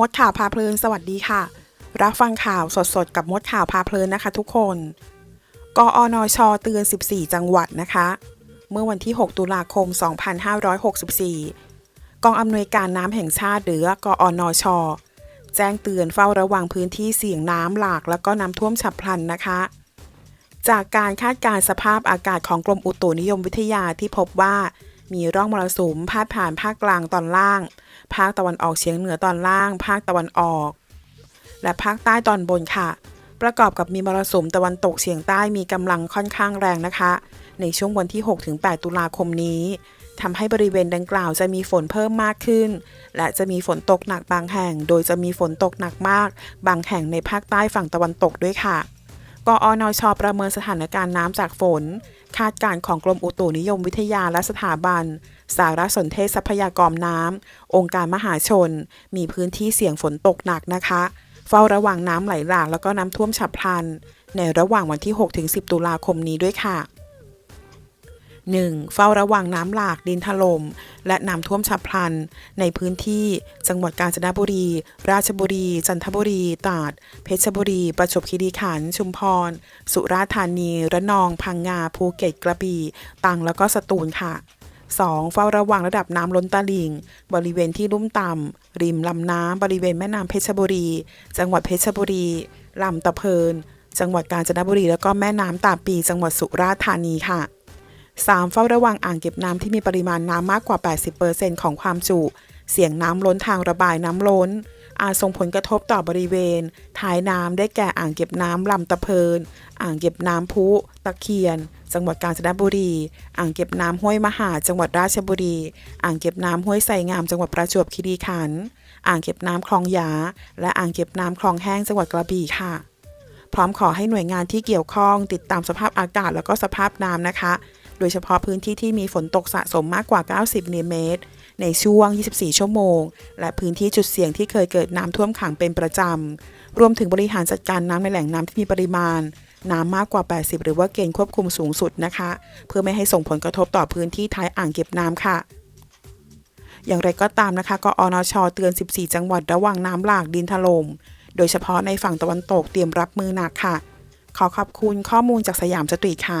มดข่าวพาเพลิน สวัสดีค่ะ รับฟังข่าวสดๆ กับมดข่าวพาเพลินนะคะทุกคน กอนชเตือน 14 จังหวัดนะคะ เมื่อวันที่ 6 ตุลาคม 2564 กองอำนวยการน้ำแห่งชาติหรือกอนช แจ้งเตือนเฝ้าระวังพื้นที่เสี่ยงน้ำหลากแล้วก็น้ำท่วมฉับพลันนะคะ จากการคาดการสภาพอากาศของกรมอุตุนิยมวิทยาที่พบว่า มีร่องมรสุมพาดผ่านภาคกลางตอนล่าง ภาคตะวันออกเฉียงเหนือตอนล่าง ภาคตะวันออก และภาคใต้ตอนบนค่ะ ประกอบกับมีมรสุมตะวันตกเฉียงใต้มีกำลังค่อนข้างแรงนะคะ ในช่วงวันที่ 6-8 ตุลาคมนี้ทำให้บริเวณดังกล่าวจะมีฝนเพิ่มมากขึ้น และจะมีฝนตกหนักบางแห่ง โดยจะมีฝนตกหนักมาก บางแห่งในภาคใต้ฝั่งตะวันตกด้วยค่ะกอนชประเมินสถานการณ์น้ำจากฝน คาดการณ์ของกรมอุตุนิยมวิทยาและสถาบัน สารสนเทศทรัพยากรน้ำองค์การมหาชน มีพื้นที่เสี่ยงฝนตกหนักนะคะ เฝ้าระวังน้ำไหลหลากแล้วก็น้ำท่วมฉับพลัน ในระหว่างวันที่ 6-10 ตุลาคมนี้ด้วยค่ะ 1. เฝ้าระวังน้ำหลากดินถล่มและน้ำท่วมฉับพลัน ในพื้นที่จังหวัดกาญจนบุรี ราชบุรี จันทบุรี ตราด เพชรบุรี ประจวบคีรีขันธ์ ชุมพร สุราษฎร์ธานี ระนอง พังงา ภูเก็ต กระบี่ ตรัง แล้วก็สตูลค่ะ 2. เฝ้าระวังระดับน้ำล้นตลิ่ง บริเวณที่ลุ่มต่ำ ริมลำน้ำ บริเวณแม่น้ำเพชรบุรี จังหวัดเพชรบุรี ลำตะเพิน จังหวัดกาญจนบุรี แล้วก็แม่น้ำตาปี จังหวัดสุราษฎร์ธานีค่ะ 3. เฝ้าระวังอ่างเก็บน้ำที่มีปริมาณน้ำมากกว่า 80%ของความจุ เสี่ยงน้ำล้นทางระบายน้ำล้น อาจส่งผลกระทบต่อบริเวณท้ายน้ำได้แก่อ่างเก็บน้ำลำตะเพิน อ่างเก็บน้ำพุ ตะเคียน จังหวัดกาญจนบุรี อ่างเก็บน้ำห้วยมหา จังหวัดราชบุรี อ่างเก็บน้ำห้วยไสงาม จังหวัดประจวบคีรีขันธ์ อ่างเก็บน้ำคลองยา และอ่างเก็บน้ำคลองแห้ง จังหวัดกระบี่ค่ะ พร้อมขอให้หน่วยงานที่เกี่ยวข้อง ติดตามสภาพอากาศแล้วก็สภาพน้ำนะคะ โดยเฉพาะพื้นที่ที่มีฝนตกสะสมมากกว่า 90มิลลิเมตรในช่วง 24 ชั่วโมง และพื้นที่จุดเสี่ยงที่เคยเกิดน้ำท่วมขังเป็นประจำ รวมถึงบริหารจัดการน้ำในแหล่งน้ำที่มีปริมาณ น้ำมากกว่า 80 หรือว่าเกณฑ์ควบคุมสูงสุดนะคะ เพื่อไม่ให้ส่งผลกระทบต่อพื้นที่ท้ายอ่างเก็บน้ำค่ะอย่างไรก็ตามนะคะกอนช เตือน 14 จังหวัดระวังน้ำหลากดินถล่ม โดยเฉพาะในฝั่งตะวันตกเตรียมรับมือหนักค่ะ ขอขอบคุณข้อมูลจากสยามสตรีทค่ะ